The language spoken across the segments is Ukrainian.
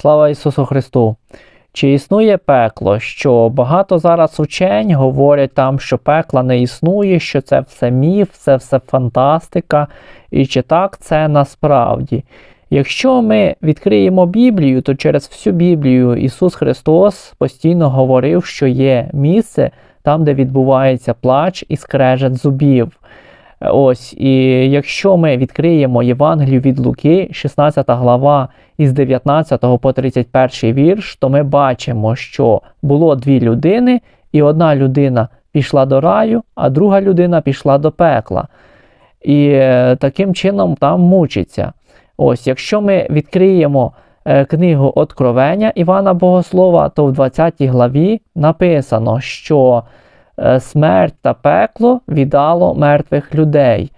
Слава Ісусу Христу! Чи існує пекло? Що багато зараз учень говорять там, що пекла не існує, що це все міф, це все фантастика. І чи так це насправді? Якщо ми відкриємо Біблію, то через всю Біблію Ісус Христос постійно говорив, що є місце там, де відбувається плач і скрежет зубів. Ось, і якщо ми відкриємо Євангелію від Луки, 16 глава із 19 по 31 вірш, то ми бачимо, що було дві людини, і одна людина пішла до раю, а друга людина пішла до пекла. І е, таким чином там мучиться. Ось, якщо ми відкриємо е, книгу Откровення Івана Богослова, то в 20 главі написано, що смерть та пекло віддало мертвих людей.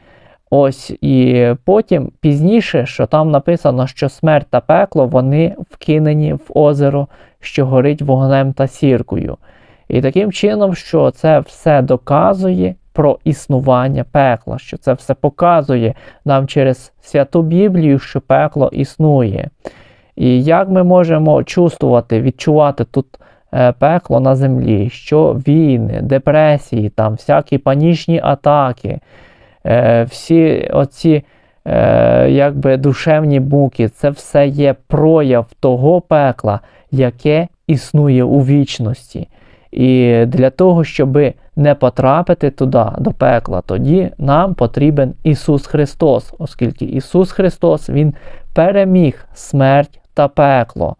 Ось і потім пізніше, що там написано, що смерть та пекло вони вкинені в озеро, що горить вогнем та сіркою. І таким чином, що це все доказує про існування пекла, що це все показує нам через святу Біблію, що пекло існує. І як ми можемо чувствувати, відчувати тут е, пекло на землі, що війни, депресії, там всякі панічні атаки, е, всі оці е, якби душевні муки, це все є прояв того пекла, яке існує у вічності. І для того, щоб не потрапити туди, до пекла, тоді нам потрібен Ісус Христос, оскільки Ісус Христос Він переміг смерть та пекло.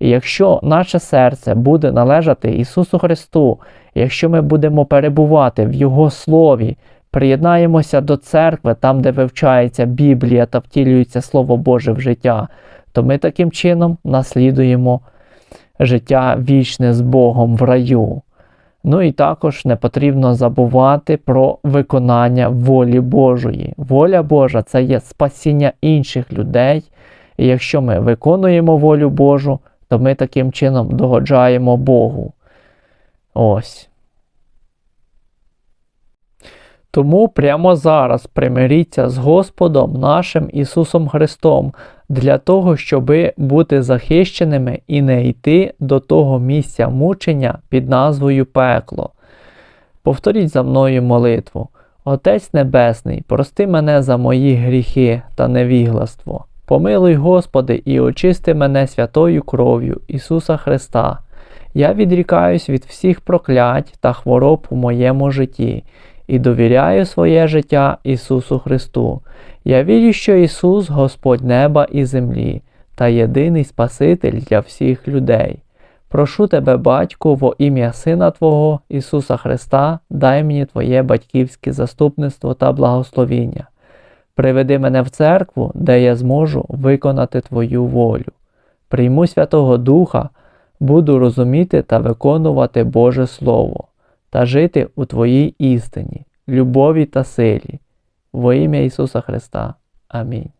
І якщо наше серце буде належати Ісусу Христу, якщо ми будемо перебувати в Його Слові, приєднаємося до церкви, там, де вивчається Біблія та втілюється Слово Боже в життя, то ми таким чином наслідуємо життя вічне з Богом в раю. Ну і також не потрібно забувати про виконання волі Божої. Воля Божа це є спасіння інших людей. І якщо ми виконуємо волю Божу, то ми таким чином догоджаємо Богу. Ось. Тому прямо зараз примиріться з Господом нашим Ісусом Христом для того, щоб бути захищеними і не йти до того місця мучення під назвою пекло. Повторіть за мною молитву. Отець Небесний, прости мене за мої гріхи та невігластво. Помилуй, Господи, і очисти мене святою кров'ю Ісуса Христа. Я відрікаюсь від всіх проклять та хвороб у моєму житті і довіряю своє життя Ісусу Христу. Я вірю, що Ісус Господь неба і землі та єдиний Спаситель для всіх людей. Прошу тебе, Батьку, во ім'я Сина Твого Ісуса Христа, дай мені Твоє батьківське заступництво та благословіння. Приведи мене в церкву, де я зможу виконати Твою волю. Прийму Святого Духа, буду розуміти та виконувати Боже Слово та жити у Твоїй істині, любові та силі. Во ім'я Ісуса Христа. Амінь.